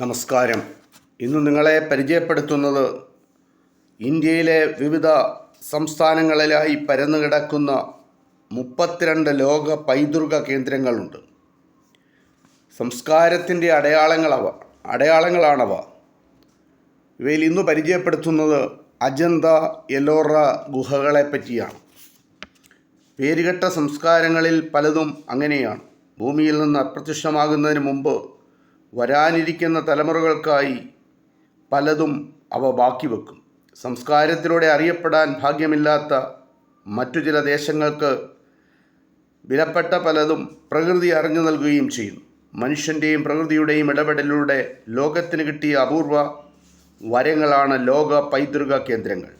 നമസ്കാരം. ഇന്ന് നിങ്ങളെ പരിചയപ്പെടുത്തുന്നത് ഇന്ത്യയിലെ വിവിധ സംസ്ഥാനങ്ങളിലായി പരന്നു കിടക്കുന്ന മുപ്പത്തിരണ്ട് ലോക പൈതൃക കേന്ദ്രങ്ങളുണ്ട്. സംസ്കാരത്തിന്റെ അടയാളങ്ങളവ അടയാളങ്ങളാണവ. ഇവയിൽ ഇന്ന് പരിചയപ്പെടുത്തുന്നത് അജന്ത എലോറ ഗുഹകളെ പറ്റിയാണ്. പേരുകെട്ട സംസ്കാരങ്ങളിൽ പലതും അങ്ങനെയാണ്. ഭൂമിയിൽ നിന്ന് അപ്രത്യക്ഷമാകുന്നതിന് മുമ്പ് വരാനിരിക്കുന്ന തലമുറകൾക്കായി പലതും അവ ബാക്കി വെക്കും. സംസ്കാരത്തിലൂടെ അറിയപ്പെടാൻ ഭാഗ്യമില്ലാത്ത മറ്റു ചില ദേശങ്ങൾക്ക് വിലപ്പെട്ട പലതും പ്രകൃതി അറിഞ്ഞു നൽകുകയും ചെയ്യുന്നു. മനുഷ്യന്റെയും പ്രകൃതിയുടെയും ഇടപെടലിലൂടെ ലോകത്തിന് കിട്ടിയ അപൂർവ വരങ്ങളാണ് ലോക പൈതൃക കേന്ദ്രങ്ങൾ.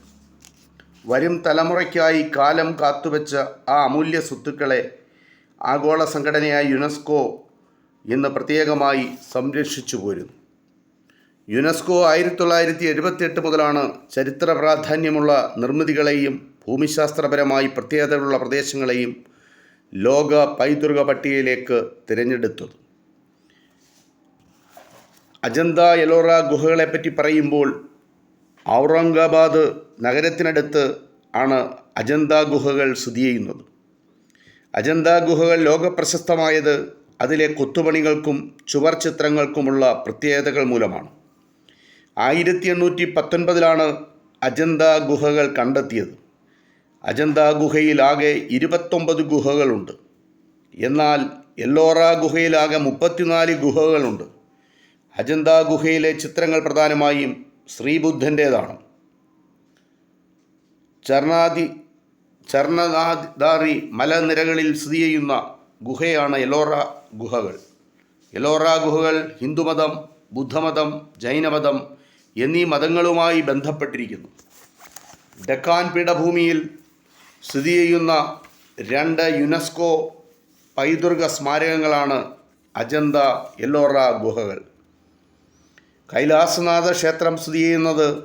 വരും തലമുറയ്ക്കായി കാലം കാത്തുവെച്ച ആ അമൂല്യ സ്വത്തുക്കളെ ആഗോള സംഘടനയായ യുനെസ്കോ ഇന്ന് പ്രത്യേകമായി സംരക്ഷിച്ചു പോരുന്നു. യുനെസ്കോ ആയിരത്തി തൊള്ളായിരത്തി എഴുപത്തിയെട്ട് മുതലാണ് ചരിത്ര പ്രാധാന്യമുള്ള നിർമ്മിതികളെയും ഭൂമിശാസ്ത്രപരമായി പ്രത്യേകതകളുള്ള പ്രദേശങ്ങളെയും ലോക പൈതൃക പട്ടികയിലേക്ക് തിരഞ്ഞെടുത്തത്. അജന്ത എലോറ ഗുഹകളെപ്പറ്റി പറയുമ്പോൾ ഔറംഗാബാദ് നഗരത്തിനടുത്ത് ആണ് അജന്ത ഗുഹകൾ സ്ഥിതി ചെയ്യുന്നത്. അജന്ത ഗുഹകൾ ലോകപ്രശസ്തമായത് അതിലെ കൊത്തുപണികൾക്കും ചുവർ ചിത്രങ്ങൾക്കുമുള്ള പ്രത്യേകതകൾ മൂലമാണ്. ആയിരത്തി എണ്ണൂറ്റി പത്തൊൻപതിലാണ് അജന്ത ഗുഹകൾ കണ്ടെത്തിയത്. അജന്ത ഗുഹയിൽ ആകെ ഇരുപത്തൊമ്പത് ഗുഹകളുണ്ട്. എന്നാൽ എല്ലോറ ഗുഹയിലാകെ മുപ്പത്തിനാല് ഗുഹകളുണ്ട്. അജന്ത ഗുഹയിലെ ചിത്രങ്ങൾ പ്രധാനമായും ശ്രീബുദ്ധന്റേതാണ് ചർണാദി ചർണനാദാറി മലനിരകളിൽ സ്ഥിതി ചെയ്യുന്ന ഗുഹയാണ് എലോറ ഗുഹകൾ. എലോറ ഗുഹകൾ ഹിന്ദുമതം ബുദ്ധമതം ജൈനമതം എന്നീ മതങ്ങളുമായി ബന്ധപ്പെട്ടിരിക്കുന്നു. ഡെക്കാൻ പീഠഭൂമിയിൽ സ്ഥിതി ചെയ്യുന്ന രണ്ട് യുനെസ്കോ പൈതൃക സ്മാരകങ്ങളാണ് അജന്ത എല്ലോറ ഗുഹകൾ. കൈലാസനാഥ ക്ഷേത്രം സ്ഥിതി ചെയ്യുന്നത്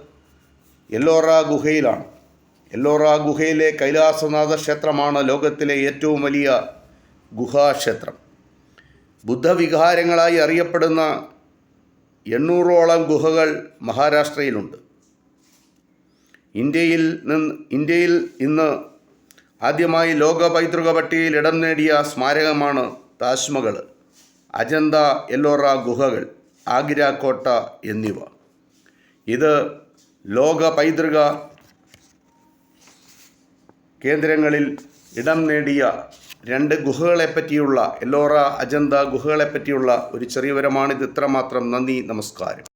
എല്ലോറ ഗുഹയിലാണ്. എല്ലോറ ഗുഹയിലെ കൈലാസനാഥ ക്ഷേത്രമാണ് ലോകത്തിലെ ഏറ്റവും വലിയ ഗുഹാക്ഷേത്രം. ബുദ്ധവിഹാരങ്ങളായി അറിയപ്പെടുന്ന എണ്ണൂറോളം ഗുഹകൾ മഹാരാഷ്ട്രയിലുണ്ട്. ഇന്ത്യയിൽ നിന്ന് ഇന്ത്യയിൽ ഇന്ന് ആദ്യമായി ലോക പൈതൃക പട്ടികയിൽ ഇടം നേടിയ സ്മാരകമാണ് താജ്മഹൽ അജന്ത എല്ലോറ ഗുഹകൾ ആഗ്ര കോട്ട എന്നിവ. ഇത് ലോക പൈതൃക കേന്ദ്രങ്ങളിൽ ഇടം നേടിയ രണ്ട് ഗുഹകളെപ്പറ്റിയുള്ള എല്ലോറ അജന്ത ഗുഹകളെപ്പറ്റിയുള്ള ഒരു ചെറിയ വിവരമാണിത്. ഇത്രമാത്രം. നന്ദി നമസ്കാരം.